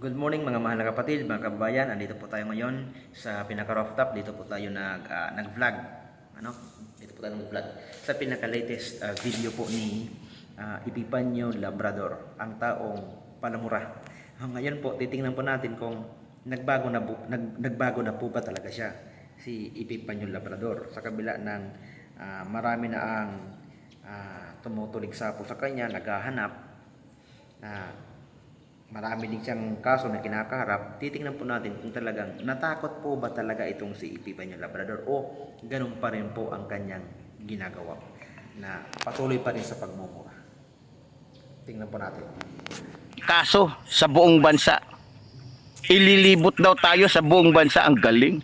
Good morning mga mahal na kapatid, mga kababayan. Andito po tayo ngayon sa pinaka rooftop. Dito po tayo nag ah, nag-vlog. Ano? Dito po tayo nag-vlog sa pinaka latest ah, video po ni uh, Epipanyo Labrador, ang taong palamura. Ah, ngayon po titingnan po natin kung nagbago na bu- nag, nagbago na po ba talaga siya si Epipanyo Labrador sa kabila ng ah, marami na ang ah, tumutulig sa po sa kanya, naghahanap na marami din siyang kaso na kinakaharap, titingnan po natin kung talagang natakot po ba talaga itong si Epifanio Labrador o ganun pa rin po ang kanyang ginagawa na patuloy pa rin sa pagmumura. Tingnan po natin. kaso sa buong bansa. Ililibot daw tayo sa buong bansa. Ang galing.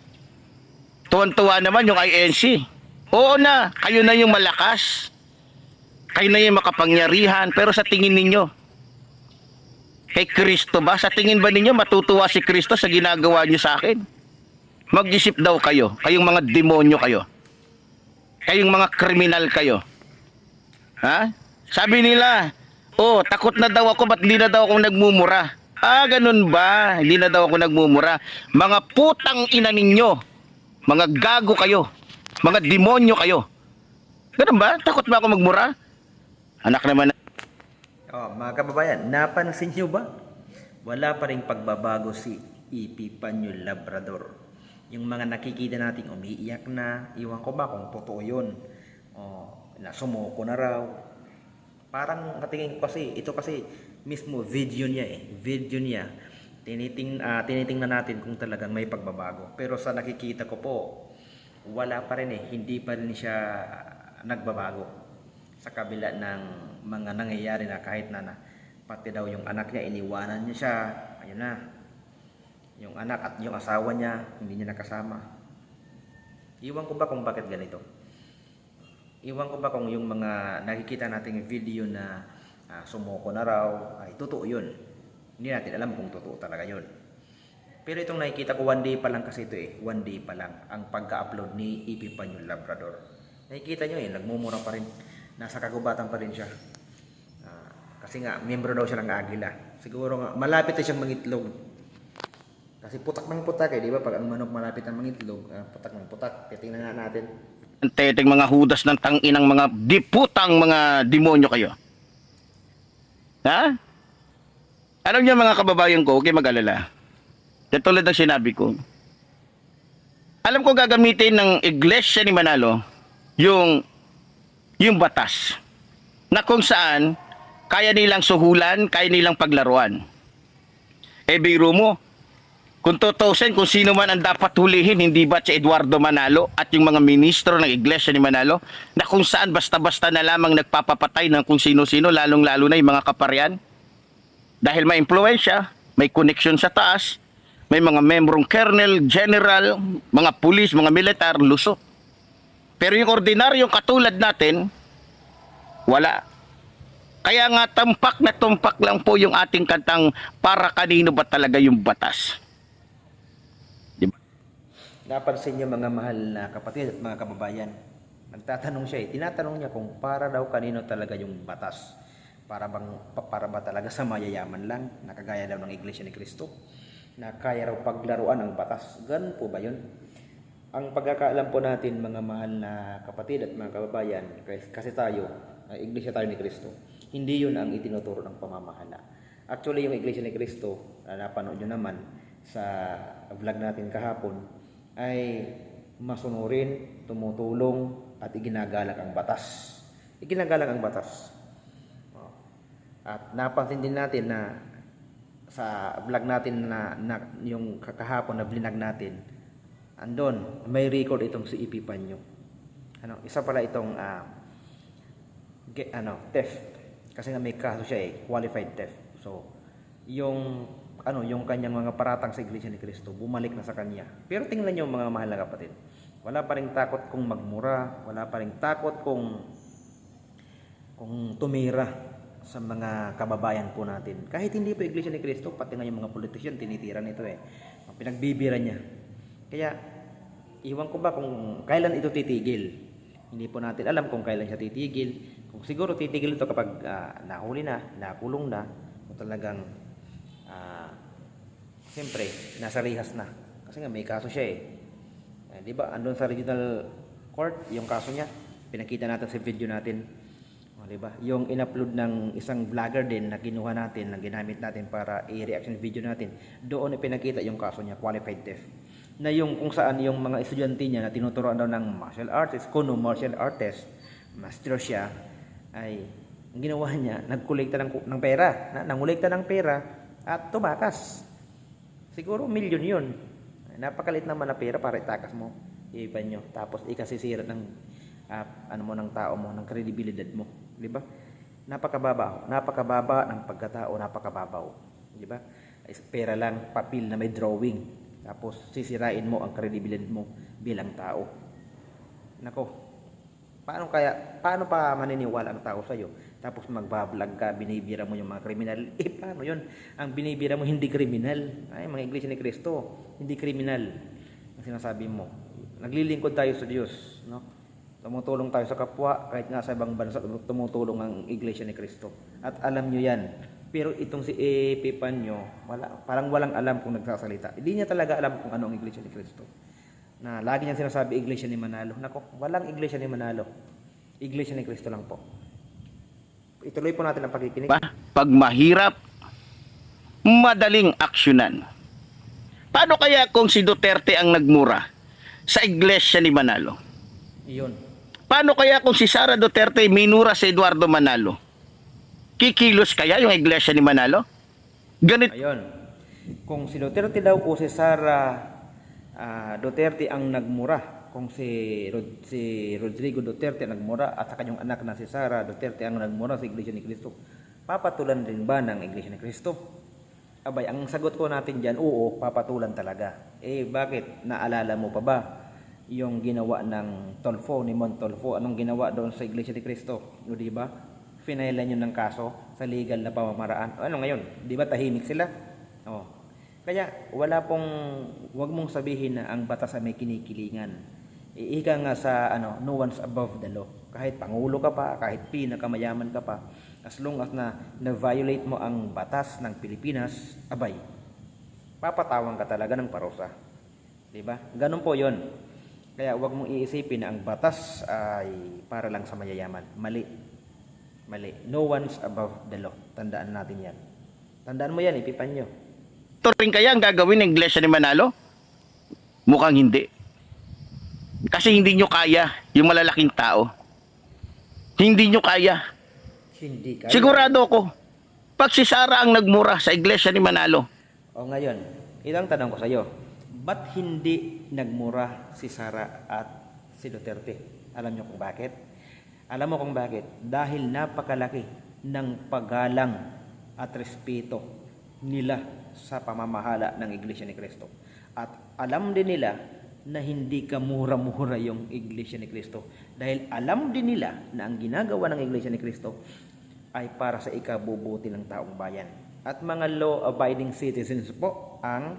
Tuwan-tuwa naman yung INC. Oo na, kayo na yung malakas. Kayo na yung makapangyarihan. Pero sa tingin ninyo, kay Kristo ba? Sa tingin ba ninyo matutuwa si Kristo sa ginagawa niyo sa akin? Mag-isip daw kayo. Kayong mga demonyo kayo. Kayong mga kriminal kayo. Ha? Sabi nila, oh, takot na daw ako, ba't hindi na daw ako nagmumura? Ah, ganun ba? Hindi na daw ako nagmumura. Mga putang ina ninyo. Mga gago kayo. Mga demonyo kayo. Ganun ba? Takot ba ako magmura? Anak naman Oh, mga kababayan, napansin niyo ba? Wala pa rin pagbabago si Epifanio Labrador. Yung mga nakikita nating umiiyak na, iwan ko ba kung totoo yun. Oh, na sumuko na raw. Parang katingin ko kasi, ito kasi mismo video niya eh. Video niya. Tiniting, ah, tinitingnan natin kung talagang may pagbabago. Pero sa nakikita ko po, wala pa rin eh. Hindi pa rin siya nagbabago sa kabila ng mga nangyayari na kahit na, na pati daw yung anak niya iniwanan niya siya. Ayun na. Yung anak at yung asawa niya hindi niya nakasama. Iwan ko ba kung bakit ganito? Iwan ko ba kung yung mga nakikita nating video na ah, sumuko na raw ay totoo yun. Hindi natin alam kung totoo talaga yun. Pero itong nakikita ko one day pa lang kasi ito eh. One day pa lang ang pagka-upload ni Epifanio Labrador. Nakikita nyo eh nagmumura pa rin. Nasa kagubatan pa rin siya. Kasi nga, miyembro daw siya ng Agila. Siguro nga, malapit na siyang mangitlog. Kasi putak ng putak eh, di ba? Pag ang manok malapit na mangitlog, ah, putak ng putak. Titingnan nga natin. ang mga hudas ng tanginang mga diputang mga demonyo kayo. Ha? Alam niyo mga kababayan ko, kayo mag-alala. Katulad ng sinabi ko. Alam ko gagamitin ng iglesia ni Manalo yung yung batas na kung saan kaya nilang suhulan, kaya nilang paglaruan. Eh biro mo, kung tutusin kung sino man ang dapat hulihin, hindi ba si Eduardo Manalo at yung mga ministro ng iglesia ni Manalo na kung saan basta-basta na lamang nagpapapatay ng kung sino-sino, lalong-lalo na yung mga kaparian. Dahil may impluensya, may connection sa taas, may mga membrong colonel, general, mga pulis, mga militar, lusot. Pero yung ordinaryong katulad natin, wala. Kaya nga tampak na tumpak lang po yung ating kantang para kanino ba talaga yung batas. Napansin niyo mga mahal na kapatid at mga kababayan. Nagtatanong siya eh, tinatanong niya kung para daw kanino talaga yung batas. Para bang pa- para ba talaga sa mayayaman lang, nakagaya daw ng Iglesia ni Cristo, na kaya raw paglaruan ang batas. Ganun po ba yun? Ang pagkakaalam po natin mga mahal na kapatid at mga kababayan, kasi- tayo, ay Iglesia tayo ni Cristo, hindi yun ang itinuturo ng pamamahala. Actually, yung Iglesia ni Cristo, na napanood nyo naman sa vlog natin kahapon, ay masunurin, tumutulong, at iginagalang ang batas. Iginagalang ang batas. At napansin din natin na sa vlog natin na, na yung kakahapon na vlog natin, andon, may record itong si Epipanyo. Ano, isa pala itong ah, ge- ano, theft. Kasi nga may kaso siya eh, qualified theft. So, yung ano, yung kanyang mga paratang sa Iglesia ni Cristo, bumalik na sa kanya. Pero tingnan niyo mga mahal na kapatid. Wala pa ring takot kung magmura, wala pa ring takot kung kung tumira sa mga kababayan po natin. Kahit hindi po Iglesia ni Cristo, pati nga yung mga politician, tinitira nito eh. Pinagbibira niya. Kaya, iwan ko ba kung kailan ito titigil. Hindi po natin alam kung kailan siya titigil. Kung siguro titigil ito kapag ah, nahuli na, nakulong na, o talagang ah, siyempre, nasa rehas na. Kasi nga may kaso siya eh. Eh, di ba, andun sa regional court, yung kaso niya, pinakita natin sa video natin. O, di ba? Yung in-upload ng isang vlogger din na kinuha natin, na ginamit natin para i-reaction video natin, doon ipinakita yung kaso niya, qualified theft. Na yung kung saan yung mga estudyante niya na tinuturoan daw ng martial artist, kuno martial artist, master siya, ay ang ginawa niya, nagkolekta ng, ng pera, na, nangolekta ng pera at tumakas. Siguro milyon yun. Napakalit naman na pera para itakas mo. Iban nyo. Tapos ikasisira ng ah, ano mo ng tao mo, ng kredibilidad mo. Di ba? Napakababa. Napakababa ng pagkatao, napakababaw. Di ba? Pera lang, papel na may drawing. Tapos sisirain mo ang kredibilidad mo bilang tao. Nako, Paano kaya, paano pa maniniwala ang tao sa'yo? Tapos magbablog ka, binibira mo yung mga kriminal. Eh, paano yun? Ang binibira mo hindi kriminal. Ay, mga iglesia ni Kristo, hindi kriminal. Ang sinasabi mo. Naglilingkod tayo sa Diyos. No? Tumutulong tayo sa kapwa, kahit nga sa ibang bansa, tumutulong ang iglesia ni Kristo. At alam nyo yan. Pero itong si Epipanyo, wala, parang walang alam kung nagsasalita. Hindi niya talaga alam kung ano ang iglesia ni Kristo na lagi niyang sinasabi iglesia ni Manalo. Nako, walang iglesia ni Manalo. Iglesia ni Kristo lang po. Ituloy po natin ang pagkikinig. Pag mahirap, madaling aksyonan. Paano kaya kung si Duterte ang nagmura sa iglesia ni Manalo? Iyon. Paano kaya kung si Sara Duterte minura si Eduardo Manalo? Kikilos kaya yung iglesia ni Manalo? Ganit Ayun. Kung si Duterte daw o si Sara ah, Duterte ang nagmura, kung si, Rod, si Rodrigo Duterte ang nagmura at sa kanyang anak na si Sara Duterte ang nagmura sa Iglesia ni Cristo, papatulan rin ba ng Iglesia ni Cristo? Abay, ang sagot ko natin dyan, oo, papatulan talaga. Eh, bakit? Naalala mo pa ba yung ginawa ng Tolfo, ni Mon Tolfo? Anong ginawa doon sa Iglesia ni Cristo? O, di ba? Finailan yun ng kaso sa legal na pamamaraan. Ano ngayon? Di ba tahimik sila? Oh. Kaya wala pong, wag mong sabihin na ang batas ay may kinikilingan. Iika nga sa ano, no one's above the law. Kahit pangulo ka pa, kahit pinakamayaman ka pa, as long as na na-violate mo ang batas ng Pilipinas, abay, papatawan ka talaga ng parusa. 'Di ba? Ganun po 'yon. Kaya wag mong iisipin na ang batas ay para lang sa mayayaman. Mali. Mali. No one's above the law. Tandaan natin 'yan. Tandaan mo 'yan, ipipan nyo. Ito rin kaya ang gagawin ng iglesia ni Manalo? Mukhang hindi. Kasi hindi nyo kaya yung malalaking tao. Hindi nyo kaya. Hindi kaya. Sigurado ako, pag si Sara ang nagmura sa iglesia ni Manalo, O ngayon, ilang tanong ko sa iyo. Ba't hindi nagmura si Sara at si Duterte? Alam niyo kung bakit? Alam mo kung bakit? Dahil napakalaki ng paggalang at respeto nila sa pamamahala ng Iglesia ni Cristo. At alam din nila na hindi ka mura-mura yung Iglesia ni Cristo. Dahil alam din nila na ang ginagawa ng Iglesia ni Cristo ay para sa ikabubuti ng taong bayan. At mga law-abiding citizens po ang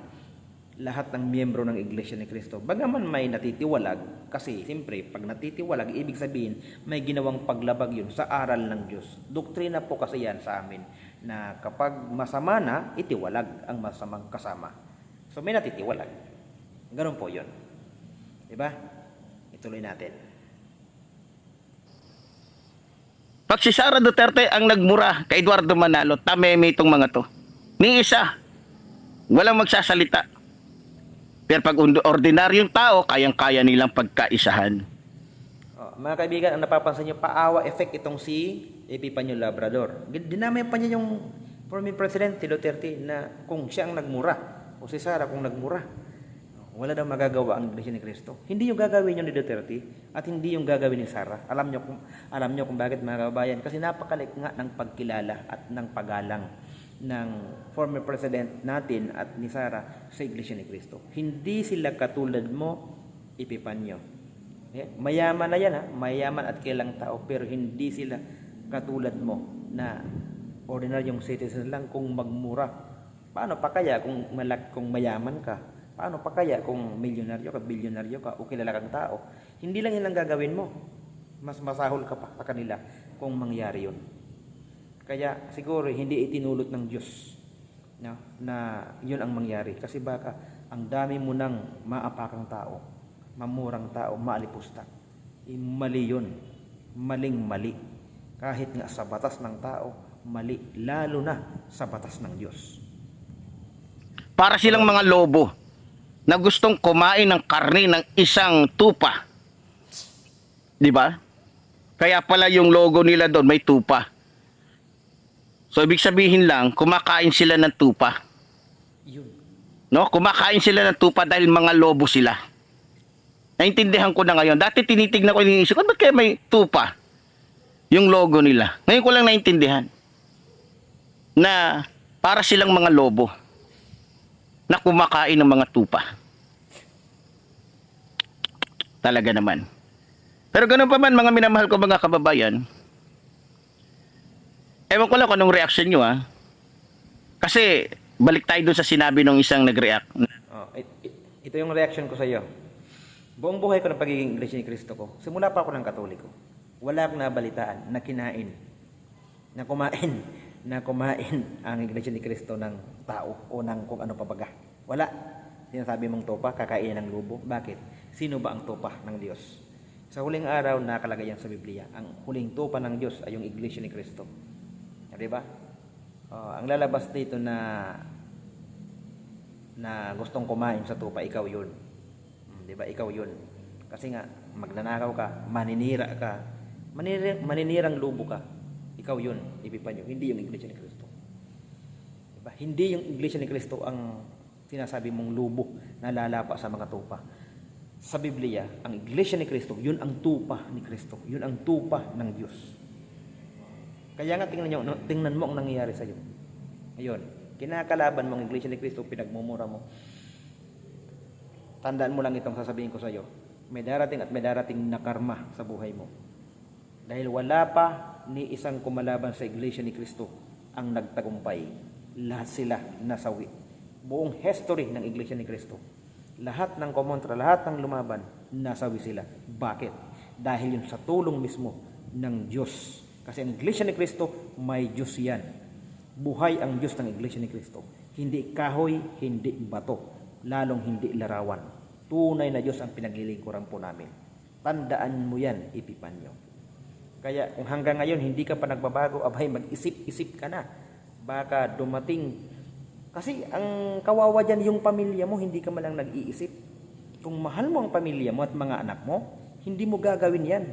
lahat ng miyembro ng Iglesia ni Cristo. Bagaman may natitiwalag, kasi siyempre, pag natitiwalag, ibig sabihin, may ginawang paglabag yun sa aral ng Diyos. Doktrina po kasi yan sa amin, na kapag masama na, itiwalag ang masamang kasama. So may natitiwalag. Ganun po yun. Diba? Ituloy natin. pag si Sara Duterte ang nagmura kay Eduardo Manalo, tameme itong mga to. Ni isa, walang magsasalita. Pero pag ordinaryong tao, kayang-kaya nilang pagkaisahan. Oh, mga kaibigan, ang napapansin niyo, paawa effect itong si Epipanyo Labrador. Dinamay pa niya yung former president, si Duterte, na kung siya ang nagmura, o si Sara kung nagmura, wala daw magagawa ang Iglesia ni Cristo. Hindi yung gagawin yun ni Duterte at hindi yung gagawin ni Sara. Alam niyo kung alam niyo kung bakit mga kababayan kasi napakalik nga ng pagkilala at ng pagalang ng former president natin at ni Sara sa Iglesia ni Cristo. Hindi sila katulad mo, Epipanyo. Eh, mayaman na yan ha, mayaman at kilang tao pero hindi sila katulad mo na ordinaryong citizen lang kung magmura. Paano pa kaya kung malak kung mayaman ka? Paano pa kaya kung milyonaryo ka, bilyonaryo ka o kilala kang tao? Hindi lang yun ang gagawin mo. Mas masahol ka pa sa kanila kung mangyari yun. Kaya siguro hindi itinulot ng Diyos no, na yun ang mangyari. Kasi baka ang dami mo ng maapakang tao, mamurang tao, maalipusta. Eh, mali yun. Maling mali. Kahit nga sa batas ng tao, mali. Lalo na sa batas ng Diyos. Para silang mga lobo na gustong kumain ng karne ng isang tupa. Di ba? Kaya pala yung logo nila doon may tupa. So ibig sabihin lang, kumakain sila ng tupa. Yun. No? Kumakain sila ng tupa dahil mga lobo sila. Naintindihan ko na ngayon. Dati tinitignan ko iniisip ko, ba't kaya may tupa? Yung logo nila. Ngayon ko lang naintindihan. Na para silang mga lobo na kumakain ng mga tupa. Talaga naman. Pero ganun pa man mga minamahal ko mga kababayan, ewan ko lang kung anong reaction nyo ah. Kasi balik tayo dun sa sinabi ng isang nag-react. Oh, it- it- ito yung reaction ko sa iyo. Buong buhay ko ng pagiging Iglesia ni Cristo ko, simula pa ako ng Katoliko, wala akong nabalitaan na kinain, na kumain, na kumain ang Iglesia ni Cristo ng tao o ng kung ano pa baga. Wala. Sinasabi mong topa, kakain ng lubo. Bakit? Sino ba ang topa ng Diyos? Sa huling araw, nakalagay yan sa Biblia. Ang huling topa ng Diyos ay yung Iglesia ni Cristo. Di ba? Oh, ang lalabas dito na na gustong kumain sa tupa, ikaw yun. Mm, 'Di ba? Ikaw yun. Kasi nga magnanakaw ka, maninira ka, maninira, maninirang lubo ka. Ikaw yun, Epipanyo, hindi yung Iglesia ni Cristo. 'Di ba? Hindi yung Iglesia ni Cristo ang sinasabi mong lubo na lalapa sa mga tupa. Sa Biblia, ang Iglesia ni Cristo, yun ang tupa ni Cristo. Yun ang tupa ng Diyos. Kaya nga tingnan nyo, tingnan mo ang nangyayari sa iyo. Ayun, kinakalaban mo ang Iglesia ni Cristo, pinagmumura mo. Tandaan mo lang itong sasabihin ko sa iyo. May darating at may darating na karma sa buhay mo. Dahil wala pa ni isang kumalaban sa Iglesia ni Cristo ang nagtagumpay. Lahat sila nasawi. Buong history ng Iglesia ni Cristo. Lahat ng kumontra, lahat ng lumaban, nasawi sila. Bakit? Dahil yun sa tulong mismo ng Diyos. Kasi ang Iglesia ni Cristo, may Diyos yan. Buhay ang Diyos ng Iglesia ni Cristo. Hindi kahoy, hindi bato, lalong hindi larawan. Tunay na Diyos ang pinaglilingkuran po namin. Tandaan mo yan, ipipan nyo. Kaya kung hanggang ngayon hindi ka pa nagbabago, abay mag-isip-isip ka na. Baka dumating. Kasi ang kawawa dyan yung pamilya mo, hindi ka malang nag-iisip. Kung mahal mo ang pamilya mo at mga anak mo, hindi mo gagawin yan.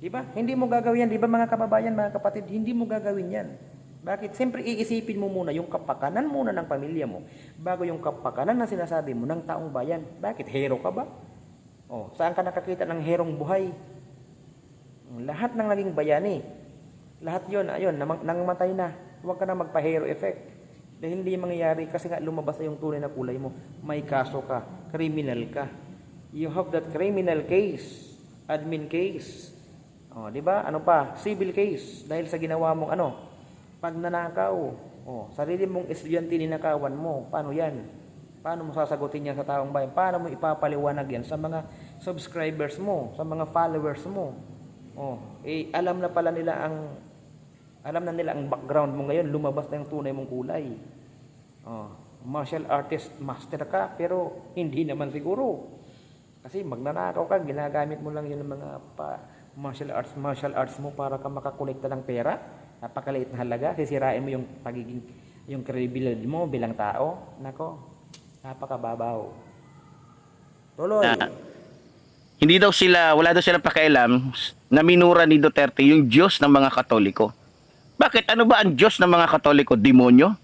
Di ba? Hindi mo gagawin yan. Di ba mga kababayan, mga kapatid, hindi mo gagawin yan. Bakit? Siyempre iisipin mo muna yung kapakanan muna ng pamilya mo bago yung kapakanan na sinasabi mo ng taong bayan. Bakit? Hero ka ba? Oh, saan ka nakakita ng herong buhay? Lahat ng naging bayani, lahat yon ayun, nangamatay na. Huwag ka na magpa-hero effect. Dahil hindi mangyayari kasi nga lumabas na yung tunay na kulay mo. May kaso ka, criminal ka. You have that criminal case, admin case. Oh, di ba? Ano pa? Civil case dahil sa ginawa mong ano, pagnanakaw. Oh, sarili mong estudyante ninakawan mo. Paano 'yan? Paano mo sasagutin yan sa taong bayan? Paano mo ipapaliwanag yan sa mga subscribers mo, sa mga followers mo? Oh, eh alam na pala nila ang alam na nila ang background mo ngayon, lumabas na yung tunay mong kulay. Oh, martial artist master ka pero hindi naman siguro. Kasi magnanakaw ka, ginagamit mo lang yun ng mga pa, martial arts, martial arts mo para ka makakolekta ng pera. Napakaliit na halaga, sisirain mo yung pagiging yung credibility mo bilang tao. Nako, napakababaw. Tuloy. Hindi daw sila, wala daw silang pakialam na minura ni Duterte yung Diyos ng mga Katoliko. Bakit? Ano ba ang Diyos ng mga Katoliko? Demonyo?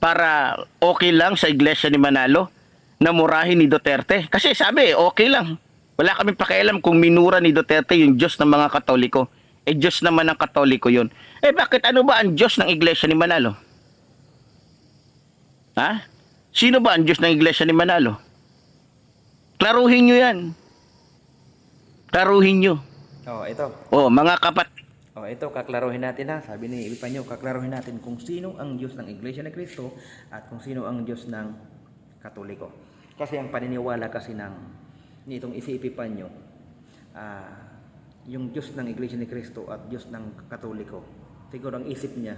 Para okay lang sa iglesia ni Manalo na murahin ni Duterte? Kasi sabi, okay lang. Wala kami pakialam kung minura ni Duterte yung Diyos ng mga Katoliko. Eh, Diyos naman ng Katoliko yun. Eh, bakit? Ano ba ang Diyos ng iglesia ni Manalo? Ha? Sino ba ang Diyos ng iglesia ni Manalo? Klaruhin nyo yan. Klaruhin nyo. Oh, ito. O, mga kapat... Oh, ito kaklaruhin natin ha. Sabi ni Epipanyo, kaklaruhin natin kung sino ang Diyos ng Iglesia ni Cristo at kung sino ang Diyos ng Katoliko. Kasi ang paniniwala kasi ng nitong isi Epipanyo, ah, yung Diyos ng Iglesia ni Cristo at Diyos ng Katoliko. Siguro ang isip niya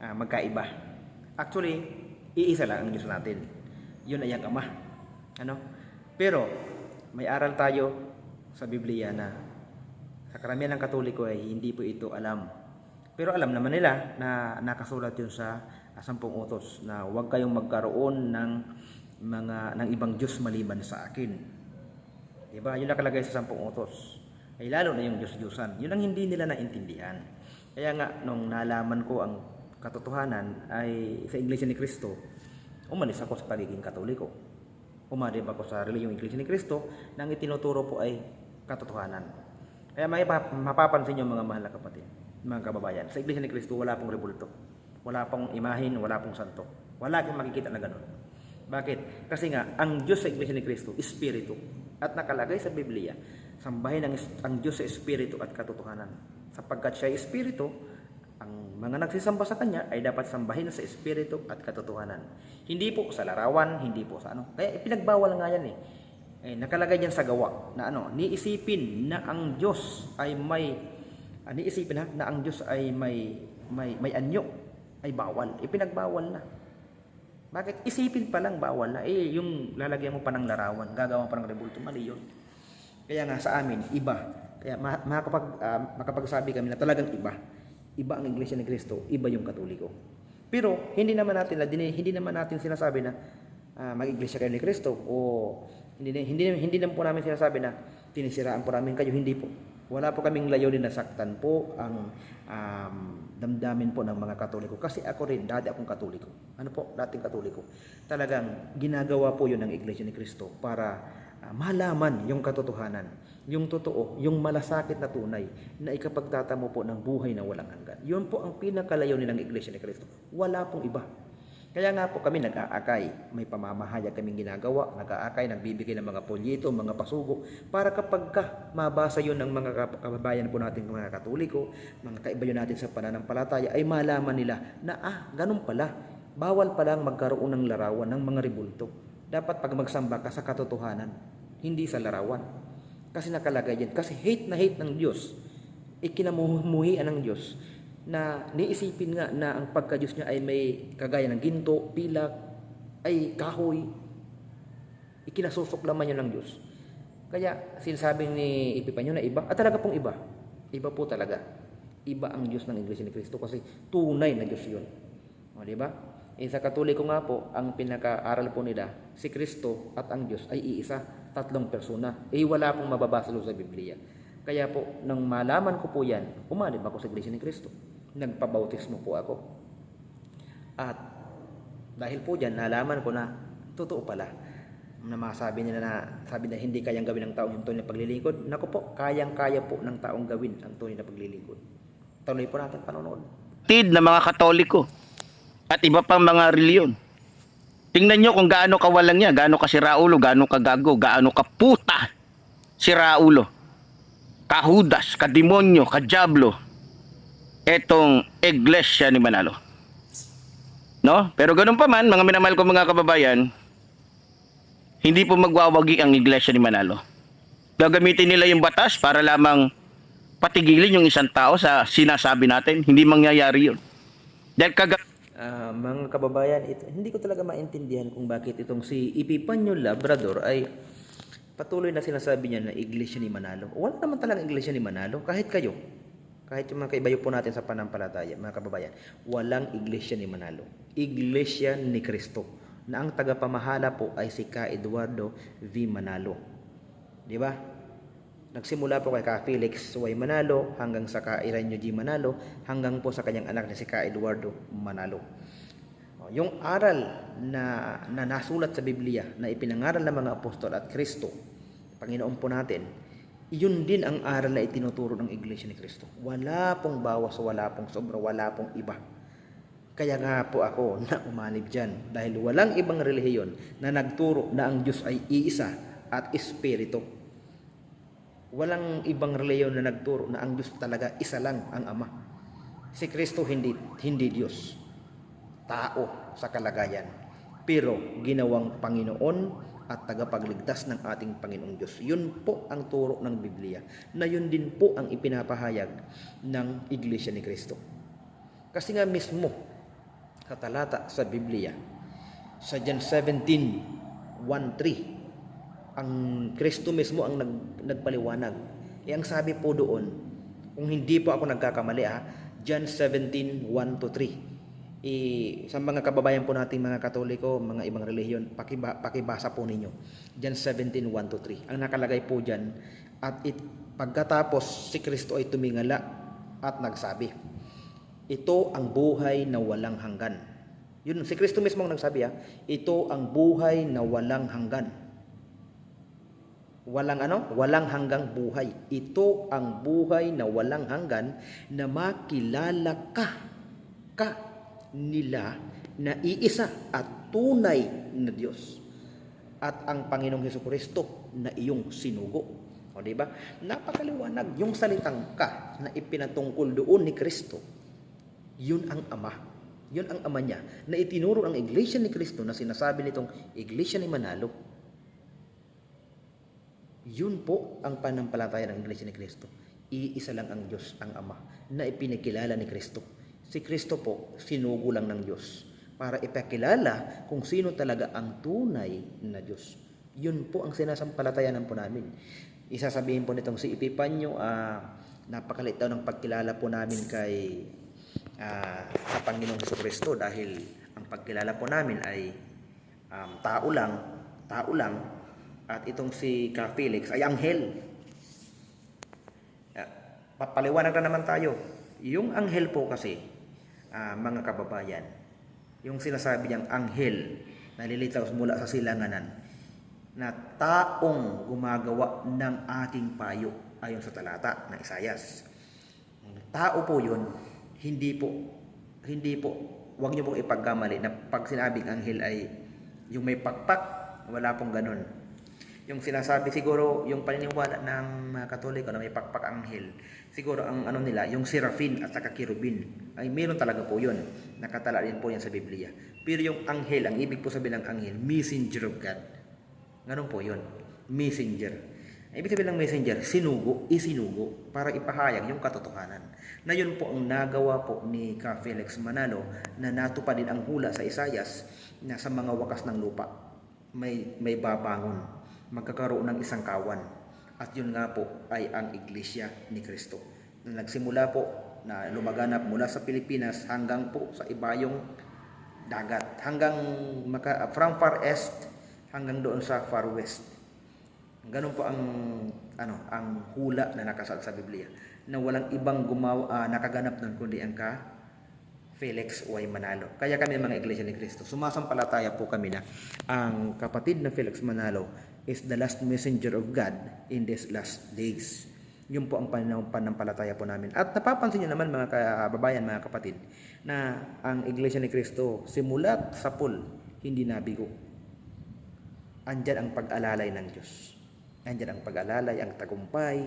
ah, magkaiba. Actually, iisa lang ang Diyos natin. Yun ay ang Ama. Ano? Pero, may aral tayo sa Biblia na sa karamihan ng Katoliko ay hindi po ito alam. Pero alam naman nila na nakasulat yun sa ah, sampung utos na huwag kayong magkaroon ng mga ng ibang Diyos maliban sa akin. Diba? Yun nakalagay sa sampung utos. Ay lalo na yung Diyos-Diyosan. Yun ang hindi nila naintindihan. Kaya nga, nung nalaman ko ang katotohanan ay sa Iglesia ni Cristo, umalis ako sa pagiging katoliko. Umalim ako sa reliyong Iglesia ni Cristo nang itinuturo po ay katotohanan. Kaya may pa- mapapansin nyo mga mahal na kapatid, mga kababayan, sa Iglesia ni Cristo wala pong rebulto. Wala pong imahin, wala pong santo. Wala kang makikita na ganun. Bakit? Kasi nga, ang Diyos sa Iglesia ni Cristo, Espiritu. At nakalagay sa Biblia, sambahin ang, ang Diyos sa Espiritu at katotohanan. Sapagkat siya ay Espiritu, ang mga nagsisamba sa Kanya ay dapat sambahin sa Espiritu at katotohanan. Hindi po sa larawan, hindi po sa ano. Kaya ipinagbawal nga yan eh. eh nakalagay diyan sa gawa na ano, niisipin na ang Diyos ay may ah, niisipin ha, na ang Diyos ay may may may anyo ay bawal. Ipinagbawal na. Bakit? Isipin pa lang bawal na. Eh, yung lalagyan mo pa ng larawan, gagawa pa ng rebulto, mali yun. Kaya nga sa amin, iba. Kaya ma- makapag, ah, makapagsabi kami na talagang iba. Iba ang Iglesia ni Cristo, iba yung Katoliko. Pero hindi naman natin na hindi naman natin sinasabi na ah, mag-iglesia kayo ni Cristo o hindi hindi hindi naman po namin sinasabi na tinisiraan po namin kayo, hindi po. Wala po kaming layunin na saktan po ang um, damdamin po ng mga Katoliko. Kasi ako rin, dati akong Katoliko. Ano po, dating Katoliko. Talagang ginagawa po yun ng Iglesia ni Cristo para ah, malaman yung katotohanan, yung totoo, yung malasakit na tunay na ikapagtatamo po ng buhay na walang hanggan. Yun po ang pinakalayonin ng Iglesia ni Cristo. Wala pong iba. Kaya nga po kami nag-aakay, may pamamahayag kaming ginagawa, nag-aakay, nagbibigay ng mga polyito, mga pasugo, para kapag ka mabasa yun ng mga kababayan po natin, mga katoliko, mga kaiba yun natin sa pananampalataya, ay malaman nila na ah, ganun pala, bawal palang magkaroon ng larawan ng mga ribulto. Dapat pag magsamba ka sa katotohanan, hindi sa larawan. Kasi nakalagay yan. Kasi hate na hate ng Diyos. Ikinamuhian ng Diyos na niisipin nga na ang pagka-Diyos niya ay may kagaya ng ginto, pilak, ay kahoy. Ikinasusuklaman niya ng Diyos. Kaya sinasabing ni Epipanyo na iba, at talaga pong iba. Iba po talaga. Iba ang Diyos ng Iglesia ni Cristo kasi tunay na Diyos yun. O, di ba? Eh, sa Katoliko nga po, ang pinaka-aral po nila, si Kristo at ang Diyos ay iisa, tatlong persona. Eh, wala pong mababasa sa Biblia. Kaya po, nang malaman ko po yan, umalim ako sa Iglesia ni Kristo. Nagpabautismo po ako. At dahil po dyan, nalaman ko na totoo pala na masabi nila na sabi na hindi kayang gawin ng taong yung tunay na paglilingkod. Naku po, kayang-kaya po ng taong gawin ang tunay na paglilingkod. Tuloy po natin panonood. Tid na mga Katoliko at iba pang mga reliyon. Tingnan nyo kung gaano kawalang niya, gaano ka si Raulo, gaano ka gago, gaano ka puta si Raulo. Kahudas, kademonyo, kadiablo. Etong iglesia ni Manalo. No? Pero ganun pa man, mga minamahal ko mga kababayan, hindi po magwawagi ang iglesia ni Manalo. Gagamitin nila yung batas para lamang patigilin yung isang tao sa sinasabi natin. Hindi mangyayari yun. Dahil kaga Ah, mga kababayan, ito, hindi ko talaga maintindihan kung bakit itong si Epipanyo Labrador ay patuloy na sinasabi niya na iglesia ni Manalo. Wala naman talaga iglesia ni Manalo, kahit kayo. Kahit yung mga kaibayo po natin sa panampalataya, mga kababayan, walang iglesia ni Manalo. Iglesia ni Kristo, na ang tagapamahala po ay si Ka Eduardo V. Manalo. Di ba? Nagsimula po kay Ka Felix Y. Manalo hanggang sa Ka Iranyo G. Manalo hanggang po sa kanyang anak na si Ka Eduardo Manalo. O, Yung aral na, na nasulat sa Biblia na ipinangaral ng mga apostol at Kristo, Panginoon po natin, yun din ang aral na itinuturo ng Iglesia ni Kristo. Wala pong bawas, wala pong sobra, wala pong iba. Kaya nga po ako na umanib dyan dahil walang ibang relihiyon na nagturo na ang Diyos ay iisa at Espiritu. Walang ibang reliyon na nagturo na ang Diyos talaga isa lang ang Ama. Si Kristo hindi hindi Diyos. Tao sa kalagayan. Pero ginawang Panginoon at tagapagligtas ng ating Panginoong Diyos. Yun po ang turo ng Biblia. Na yun din po ang ipinapahayag ng Iglesia ni Kristo. Kasi nga mismo, katalata sa Biblia. Sa John 17, 1-3, ang Kristo mismo ang nag, nagpaliwanag. E ang sabi po doon, kung hindi po ako nagkakamali ha, John 17, 1-3. E, sa mga kababayan po nating mga katoliko, mga ibang relihiyon, pakiba, pakibasa po ninyo. John 17, 1-3. Ang nakalagay po dyan, at it, pagkatapos si Kristo ay tumingala at nagsabi, ito ang buhay na walang hanggan. Yun, si Kristo mismo ang nagsabi ha, ito ang buhay na walang hanggan. Walang ano? Walang hanggang buhay. Ito ang buhay na walang hanggan na makilala ka, ka nila na iisa at tunay na Diyos at ang Panginoong Heso Kristo na iyong sinugo. O di ba? Napakaliwanag yung salitang ka na ipinatungkol doon ni Kristo. Yun ang Ama. Yun ang Ama niya na itinuro ang Iglesia ni Kristo na sinasabi nitong Iglesia ni Manalo. Yun po ang panampalataya ng Iglesia ni Kristo. Iisa lang ang Diyos, ang Ama, na ipinakilala ni Kristo. Si Kristo po, sinugo lang ng Diyos para ipakilala kung sino talaga ang tunay na Diyos. Yun po ang sinasampalatayanan po namin. Isasabihin po nitong si Epipanyo, ah, napakalit daw ng pagkilala po namin kay ah, sa Panginoong Heso Kristo dahil ang pagkilala po namin ay um, tao lang, tao lang, at itong si Ka Felix ay anghel. Ah, papaliwanag na naman tayo. Yung anghel po kasi, ah, mga kababayan, yung sinasabi niyang anghel na lilitaw mula sa silanganan na taong gumagawa ng aking payo ayon sa talata ng Isayas. Tao po yun, hindi po, hindi po, huwag niyo pong ipagkamali na pag sinabing anghel ay yung may pakpak, wala pong ganun. Yung sinasabi siguro, yung paniniwala ng mga katoliko na may pakpak anghel, siguro ang ano nila, yung serafin at saka kirubin, ay meron talaga po yun. Nakatala din po yan sa Biblia. Pero yung anghel, ang ibig po sabihin ng anghel, messenger of God. Ganun po yun. Messenger. Ibig sabihin ng messenger, sinugo, isinugo para ipahayag yung katotohanan. Na yun po ang nagawa po ni Ka Felix Manalo na natupad din ang hula sa Isayas na sa mga wakas ng lupa may, may babangon. Magkakaroon ng isang kawan. At yun nga po ay ang Iglesia ni Kristo. Na nagsimula po na lumaganap mula sa Pilipinas hanggang po sa ibayong dagat. Hanggang maka, from far east hanggang doon sa far west. Ganun po ang ano ang hula na nakasal sa Biblia na walang ibang gumawa ah, nakaganap nun kundi ang ka Felix Y. Manalo. Kaya kami mga Iglesia ni Cristo, sumasampalataya po kami na ang kapatid na Felix Manalo is the last messenger of God in these last days. Yun po ang panampalataya po namin. At napapansin nyo naman mga kababayan, mga kapatid, na ang Iglesia ni Cristo simulat sa pool, hindi nabigo andyan ang pag-alalay ng Diyos. Andyan ang pag-alalay, ang tagumpay,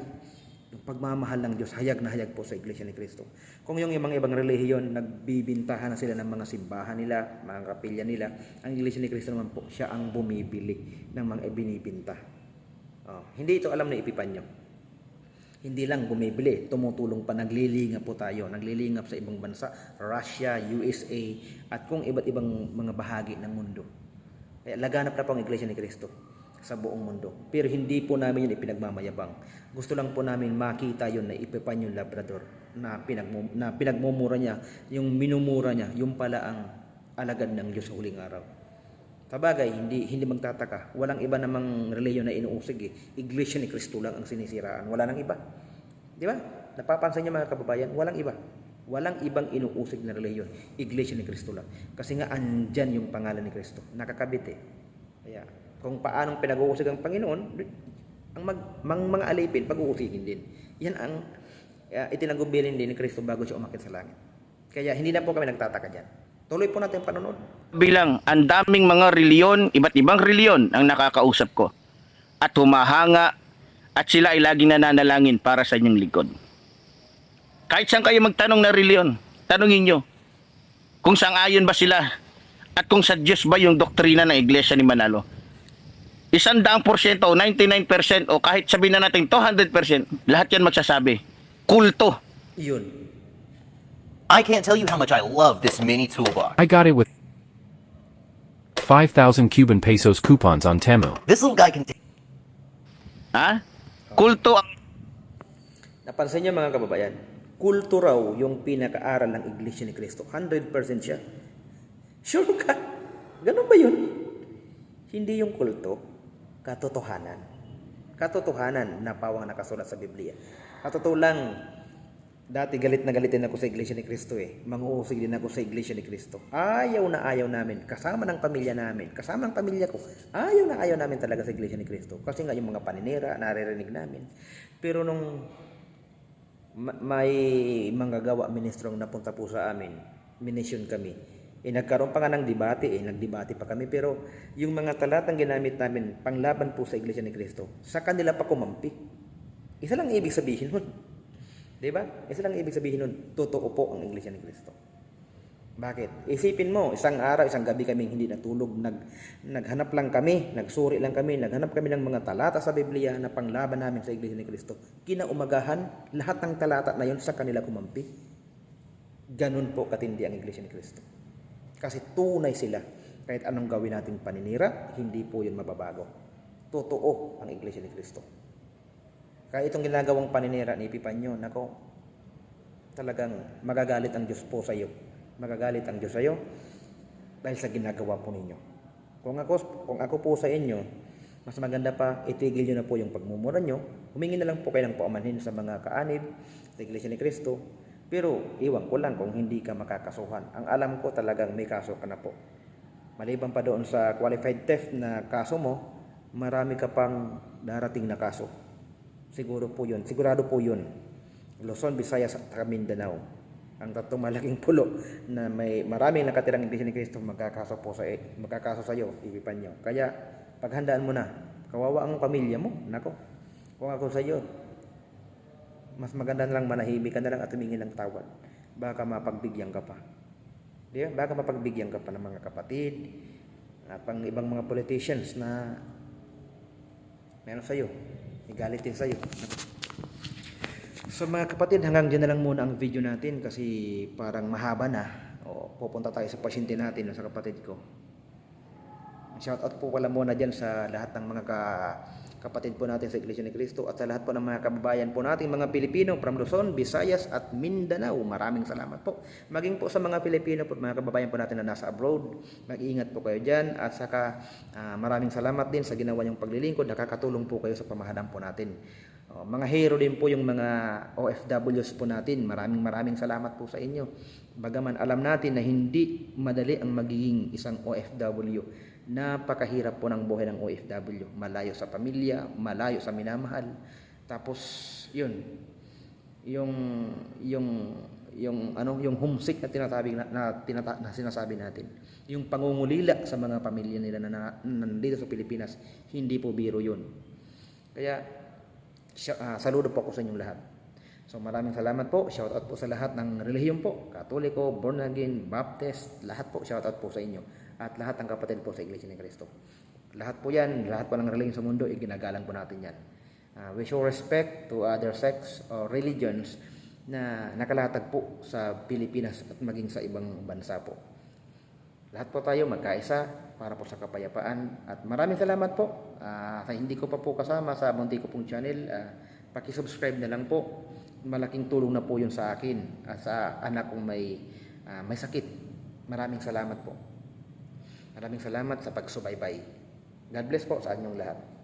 yung pagmamahal ng Diyos, hayag na hayag po sa Iglesia ni Cristo. Kung yung mga ibang relihiyon, nagbibintahan na sila ng mga simbahan nila, mga kapilya nila, ang Iglesia ni Cristo naman po, siya ang bumibili ng mga ibinibinta. Oh, hindi ito alam na ipipan. Hindi lang bumibili, tumutulong pa, naglilingap po tayo, naglilingap sa ibang bansa, Russia, USA, at kung iba't ibang mga bahagi ng mundo. Kaya laganap na po ang Iglesia ni Cristo sa buong mundo. Pero hindi po namin yun ipinagmamayabang. Gusto lang po namin makita yun na ipipan yung Labrador na, pinagmu- na pinagmumura niya, yung minumura niya, yung pala ang alagad ng Diyos sa huling araw. Sabagay, hindi hindi magtataka. Walang iba namang reliyon na inuusig eh. Iglesia ni Cristo lang ang sinisiraan. Wala nang iba. Di ba? Napapansin niyo mga kababayan, walang iba. Walang ibang inuusig na reliyon. Iglesia ni Cristo lang. Kasi nga andyan yung pangalan ni Cristo. Nakakabit eh. Kaya kung paanong pinag-uusig ang Panginoon, ang mag, mang, mga alipin, pag-uusigin din. Yan ang uh, itinagumbilin din ni Cristo bago siya umakit sa langit. Kaya hindi na po kami nagtataka dyan. Tuloy po natin panonood. bilang ang daming mga reliyon, iba't ibang reliyon ang nakakausap ko. At humahanga at sila ay laging nananalangin para sa inyong lingkod. Kahit saan kayo magtanong na reliyon, tanungin nyo kung saan ayon ba sila at kung sa Diyos ba yung doktrina ng Iglesia ni Manalo. Isang daang porsyento o 99% o kahit sabihin na natin 200%, lahat yan magsasabi. Kulto. Yun. I can't tell you how much I love this mini toolbox. I got it with 5,000 Cuban pesos coupons on Temu. This little guy can take Ha? Kulto ang Napansin niyo mga kababayan, kulto raw yung pinakaaral ng Iglesia ni Cristo. 100% siya. Sure ka? Ganun ba yun? Hindi yung kulto, katotohanan. Katotohanan na pawang nakasulat sa Biblia. At totoo lang, dati galit na galit din ako sa Iglesia ni Cristo eh. Manguusig din ako sa Iglesia ni Cristo. Ayaw na ayaw namin, kasama ng pamilya namin, kasama ng pamilya ko, ayaw na ayaw namin talaga sa Iglesia ni Cristo. Kasi nga yung mga paninira, naririnig namin. Pero nung ma- may manggagawa ministrong napunta po sa amin, minisyon kami. Eh, nagkaroon pa nga ng debate, eh, nagdebate pa kami, pero yung mga talatang ginamit namin, panglaban po sa Iglesia ni Cristo, sa kanila pa kumampi. Isa lang ibig sabihin nun. Di ba? Isa lang ibig sabihin nun, totoo po ang Iglesia ni Cristo. Bakit? Isipin mo, isang araw, isang gabi kaming hindi natulog, nag, naghanap lang kami, nagsuri lang kami, naghanap kami ng mga talata sa Biblia na panglaban namin sa Iglesia ni Cristo. Kinaumagahan, lahat ng talata na yun sa kanila kumampi. Ganun po katindi ang Iglesia ni Cristo. Kasi tunay sila. Kahit anong gawin nating paninira, hindi po yun mababago. Totoo ang Iglesia ni Cristo. Kaya itong ginagawang paninira ni Epipanyo, nako, talagang magagalit ang Diyos po sa iyo. Magagalit ang Diyos sa iyo dahil sa ginagawa po ninyo. Kung ako, kung ako po sa inyo, mas maganda pa, itigil nyo na po yung pagmumura nyo. Humingi na lang po kayo ng paumanhin sa mga kaanib, sa Iglesia ni Cristo. Pero iwan ko lang kung hindi ka makakasuhan. Ang alam ko talagang may kaso ka na po. Maliban pa doon sa qualified theft na kaso mo, marami ka pang darating na kaso. Siguro po yun. Sigurado po yun. Luzon, Visayas at Mindanao. Ang tatlong malaking pulo na may maraming nakatirang Iglesia ni Cristo magkakaso po sa magkakaso sa iyo, ipipan nyo. Kaya paghandaan mo na. Kawawa ang pamilya mo. Nako. Kung ako sa iyo, mas maganda lang manahimik ka na lang at humingi ng tawad. Baka mapagbigyan ka pa. Di ba? Baka mapagbigyan ka pa ng mga kapatid, at pang ibang mga politicians na meron sa'yo. Igalitin sa'yo. So mga kapatid, hanggang dyan na lang muna ang video natin kasi parang mahaba na. O, pupunta tayo sa pasyente natin, sa kapatid ko. Shoutout po pala muna dyan sa lahat ng mga ka kapatid po natin sa Iglesia ni Cristo at sa lahat po ng mga kababayan po natin, mga Pilipino from Luzon, Visayas at Mindanao. Maraming salamat po. Maging po sa mga Pilipino po, mga kababayan po natin na nasa abroad, mag-iingat po kayo dyan at saka ah, maraming salamat din sa ginawa niyong paglilingkod. Nakakatulong po kayo sa pamahalan po natin. Oh, mga hero din po yung mga OFWs po natin. Maraming maraming salamat po sa inyo. Bagaman alam natin na hindi madali ang magiging isang OFW. Napakahirap po ng buhay ng OFW. Malayo sa pamilya, malayo sa minamahal. Tapos, yun, yung yung yung ano yung homesick na tinatabi na, na, tinata, na sinasabi natin. Yung pangungulila sa mga pamilya nila na, na, na nandito sa Pilipinas hindi po biro yun. Kaya ah, saludo po ako sa inyong lahat. So maraming salamat po. Shout out po sa lahat ng relihiyon po. Katoliko born again baptist lahat po shout out po sa inyo at lahat ng kapatid po sa Iglesia ni Cristo lahat po yan lahat po ng relihiyon sa mundo iginagalang po natin yan Uh, we show respect to other sects or religions na nakalatag po sa Pilipinas at maging sa ibang bansa po. Lahat po tayo magkaisa para po sa kapayapaan at maraming salamat po. Ah, sa hindi ko pa po kasama sa munti ko pong channel, uh, paki-subscribe na lang po. Malaking tulong na po yun sa akin at sa anak kong may ah, may sakit. Maraming salamat po. Maraming salamat sa pagsubaybay. God bless po sa inyong lahat.